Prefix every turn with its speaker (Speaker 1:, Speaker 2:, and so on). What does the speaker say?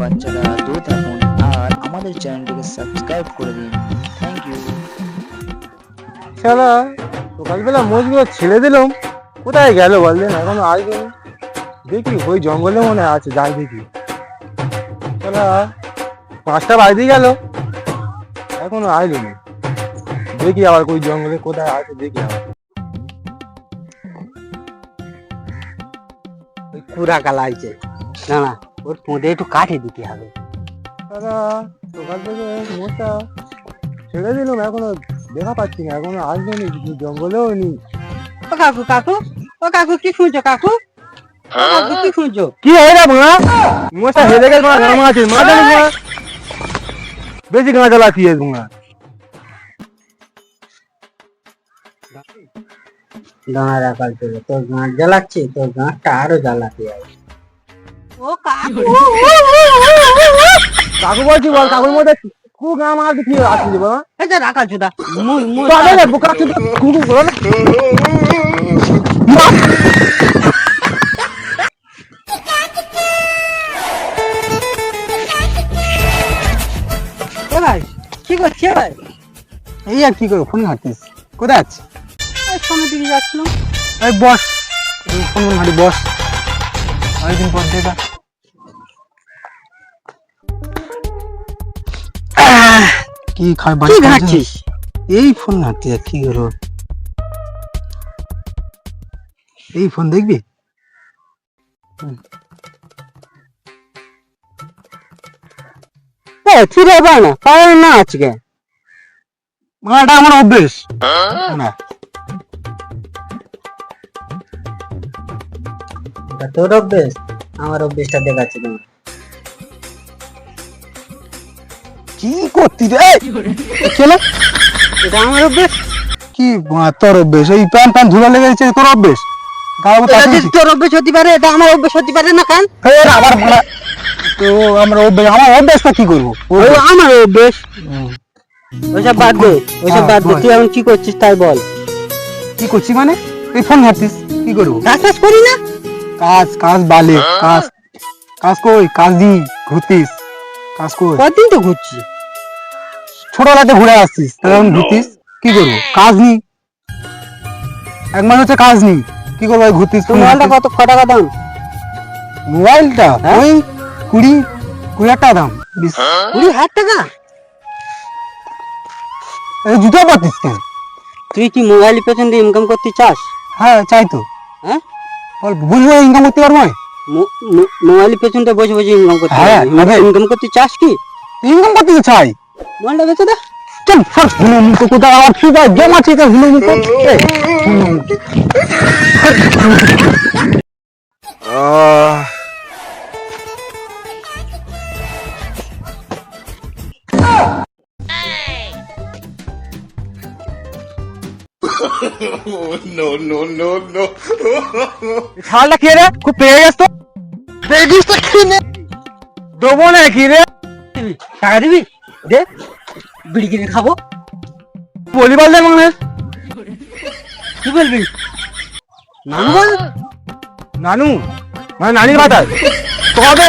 Speaker 1: বাচ্চারা, দূরে থাকুন আর আমাদের চ্যানেলটিকে সাবস্ক্রাইব করে দিন। থ্যাংক ইউ
Speaker 2: শালা, সকালবেলা মোজগুলো ছেড়ে দিলাম। কোথায় গেল বললেন এখনও আসবেন দেখি ওই জঙ্গলে মনে আছে, যাই দেখি। শালা, পাঁচটা বাজে গেল। এখনও আসলো না। দেখি আবার ওই জঙ্গলে কোথায় আছে, দেখি আবার।
Speaker 3: কুড়া কালা আছে না না। ওর পোঁদে একটু কাঠে দিতে হবে।
Speaker 2: সকাল থেকে ছেড়ে দিলাম এখনও দেখা পাচ্ছি না এখনও আসলো নি কিছু জঙ্গলেও নেই
Speaker 3: ও কাকু কাকু ও কাকু কি শুনছো কাকু? ও কাকু কি শুনছো
Speaker 2: কি হয় রে মা? মোজটা হেরে গেল মা আছে মা জানি মা। বেশি গাঁ মা।
Speaker 3: দাঁড়া চলে তোর গাঁট জ্বালাচ্ছে তোর গাঁটটা আরও জ্বালাতে হবে। ও কাকু
Speaker 2: কাকু বলছি বল কাকুর মধ্যে কু গাঁ মার কি আসছে বাবা
Speaker 3: এটা রাখাল চোদা মুই মুই
Speaker 2: তো আগে বুকা কি কুকু বল
Speaker 3: ভাই কি করছি ভাই?
Speaker 2: এই আর কি করো ফোন ঘাটতিস কোথায় আছিস?
Speaker 3: এই সামনের দিকে যাচ্ছিলাম।
Speaker 2: বস ফোন ঘাটি বস। অনেকদিন পর দেখা। কি খাই
Speaker 3: কি ঘাটছিস
Speaker 2: এই ফোন ঘাটতি কি করো এই ফোন দেখবি?
Speaker 3: ফিরে পায় না পায় না আজকে।
Speaker 2: মাটা আমার অভ্যেস। না।
Speaker 3: এটা তোর অভ্যেস? আমার অভ্যেসটা দেখাচ্ছি তোমার
Speaker 2: কি করতি রে? চলে
Speaker 3: এটা আমার অভ্যেস?
Speaker 2: কি মা, তোর অভ্যেস? এই প্যান প্যান ধুলা লেগে গেছে তোর অভ্যেস? গাও
Speaker 3: এটা যদি তোর অভ্যেস হতে পারে? এটা আমার অভ্যেস হতে পারে না কান?
Speaker 2: ফের আবার বলা তো আমরা অভ্যেস আমার অভ্যেসটা কি করব?
Speaker 3: ও আমার অভ্যেস। ওইসব বাদ দে ওইসব বাদ দে। তুই এখন কি করছিস তাই বল।
Speaker 2: কি করছি মানে? তুই ফোন ঘাটতিস কি করব?
Speaker 3: কাজ টাজ করি না?
Speaker 2: কাজ কাজ বালে কাজ। কাজ কই? কাজ দি ঘুরতিস। কাজ কই?
Speaker 3: কদিন তো ঘুরছি।
Speaker 2: ছোটবেলাতে ঘুরে আসছিস তাহলে এখন ঘুরতিস? কি করব? কাজ নি। এক মাস হচ্ছে কাজ নি। কি করব ঘুরতিস
Speaker 3: মোবাইলটা কত ক টাকা দাম?
Speaker 2: মোবাইলটা
Speaker 3: হ্যাঁ?
Speaker 2: ওই কুড়ি কুড়ি হাজার টাকা দাম। বিশ।
Speaker 3: কুড়ি হাজার টাকা?
Speaker 2: এই জুতো পাতিস কেন?
Speaker 3: তুই কি মোবাইল পেছন দিয়ে ইনকাম করতে চাস?
Speaker 2: হ্যাঁ চাই তো।
Speaker 3: হ্যাঁ?
Speaker 2: বল বুঝব ইনকাম করতে পারব
Speaker 3: মোবাইল পেছন দিয়ে বসে বসে ইনকাম করতে
Speaker 2: হ্যাঁ।
Speaker 3: ইনকাম করতে চাস কি
Speaker 2: ইনকাম করতে তো চাই
Speaker 3: মোবাইলটা বেচে দে
Speaker 2: চল সর হুলো মুখো কোথাও আবার কি পাই গেম আছে তো হুলো মুখো এই, হুলো মুখো। ছালটা খেয়ে রে খুব পেয়ে গেছ তো। পেয়ে তো খেয়ে নে। দেবো না কি রে
Speaker 3: টাকা দিবি? দে বিড়ি কিনে খাব।
Speaker 2: বলি বললে মনে হয়।
Speaker 3: কি বলবি? নানু বল।
Speaker 2: নানু মানে নানির মাথায় তবে